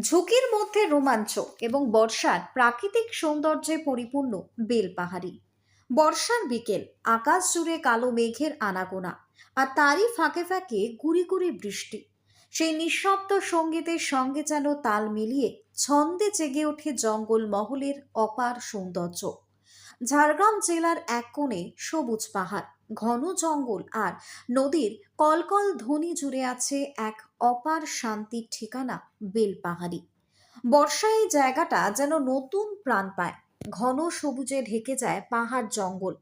ঝুঁকির মধ্যে রোমাঞ্চ এবং বর্ষার প্রাকৃতিক সৌন্দর্যে পরিপূর্ণ বেলপাহাড়ি। বর্ষার বিকেল, আকাশ জুড়ে কালো মেঘের আনাগোনা আর তারই ফাঁকে ফাঁকে গুড়ি গুড়ি বৃষ্টি। সেই নিঃশব্দ সঙ্গীতের সঙ্গে যেন তাল মিলিয়ে ছন্দে জেগে ওঠে জঙ্গল মহলের অপার সৌন্দর্য। ঝাড়গ্রাম জেলার এক কোণে সবুজ পাহাড়, ঘন জঙ্গল আর নদীর কলকল ধ্বনি জুড়ে আছে এক অপার শান্তির ঠিকানা বেলপাহাড়ি বর্ষায় এই জায়গাটা যেন নতুন প্রাণ পায়। ঘন সবুজে ঢেকে যায় পাহাড় জঙ্গল।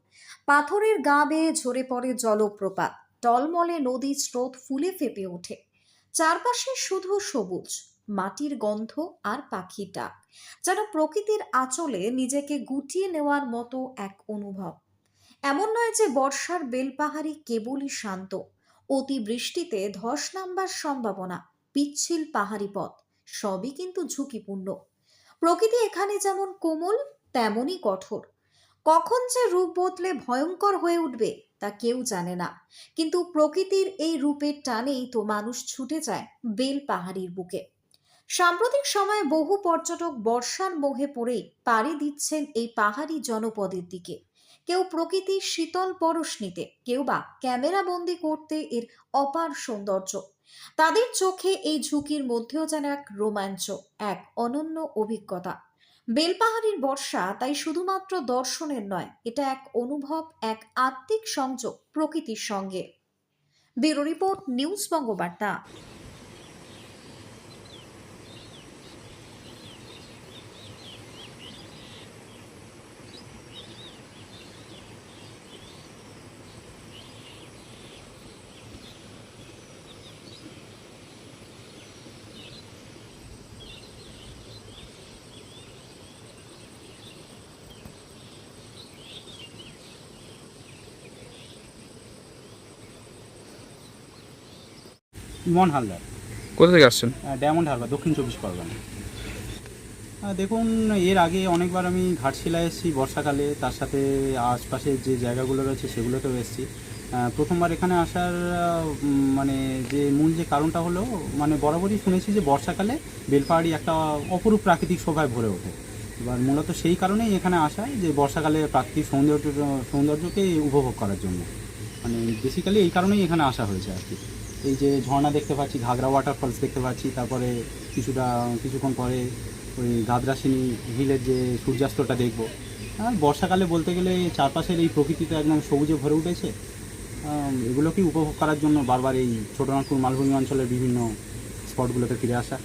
পাথরের গা বেয়ে ঝরে পড়ে জলপ্রপাত। টলমলে নদীর স্রোত ফুলে ফেপে ওঠে। চারপাশে শুধু সবুজ। মাটির গন্ধ আর পাখির ডাক, যেন প্রকৃতির আঁচলে নিজেকে গুটিয়ে নেওয়ার মতো এক অনুভব। এমন নয় যে বর্ষার বেলপাহাড়ি কেবলই শান্ত অতি বৃষ্টিতে ধস নামবার সম্ভাবনা, পিচ্ছিল পাহাড়ি পথ, সবই কিন্তু ঝুঁকিপূর্ণ। প্রকৃতি এখানে যেমন কোমল, তেমনই কঠোর। কখন যে রূপ বদলে ভয়ঙ্কর হয়ে উঠবে তা কেউ জানে না, কিন্তু প্রকৃতির এই রূপের টানেই তো মানুষ ছুটে যায় বেল পাহাড়ির বুকে। সাম্প্রতিক সময়ে বহু পর্যটক বর্ষার মোহে পড়েই পাড়ি দিচ্ছেন এই পাহাড়ি জনপদের দিকে। কেউ প্রকৃতির শীতল পরশ নিতে, কেউ বা ক্যামেরা বন্দি করতে এর অপার সৌন্দর্য। তাদের চোখে এই ঝুঁকির মধ্যেও যেন এক রোমাঞ্চ, এক অনন্য অভিজ্ঞতা। বেলপাহাড়ির বর্ষা তাই শুধুমাত্র দর্শনের নয়, এটা এক অনুভব, এক আত্মিক সংযোগ প্রকৃতির সঙ্গে। Bureau report, news Bangabarta. Emon Haldar. কোথা থেকে আসছেন? ডায়মন্ড হারবার দক্ষিণ চব্বিশ পরগনা। দেখুন এর আগে অনেকবার আমি ঘাটশিলা এসেছি বর্ষাকালে তার সাথে আশপাশে যে জায়গাগুলো রয়েছে সেগুলোতেও এসেছি। প্রথমবার এখানে আসার মানে যে মূল যে কারণটা হলো মানে বরাবরই শুনেছি যে বর্ষাকালে বেলপাহাড়ি একটা অপরূপ প্রাকৃতিক শোভায় ভরে ওঠে। এবার মূলত সেই কারণেই এখানে আসা যে বর্ষাকালে প্রাকৃতিক সৌন্দর্য সৌন্দর্যকে উপভোগ করার জন্য। মানে বেসিক্যালি এই কারণেই এখানে আসা হয়েছে আর কি। এই যে ঝর্ণা দেখতে পাচ্ছি, ঘাগরা ওয়াটারফলস দেখতে পাচ্ছি, তারপরে কিছুটা, কিছুক্ষণ পরে ওই গাদরাসিনী হিলের যে সূর্যাস্তটা দেখব। আর বর্ষাকালে বলতে গেলে চারপাশের এই প্রকৃতিটা একদম সবুজে ভরে উঠেছে। এগুলোকেই উপভোগ করার জন্য বারবার এই ছোটনাগপুর মালভূমি অঞ্চলের বিভিন্ন স্পটগুলোতে ফিরে আসা?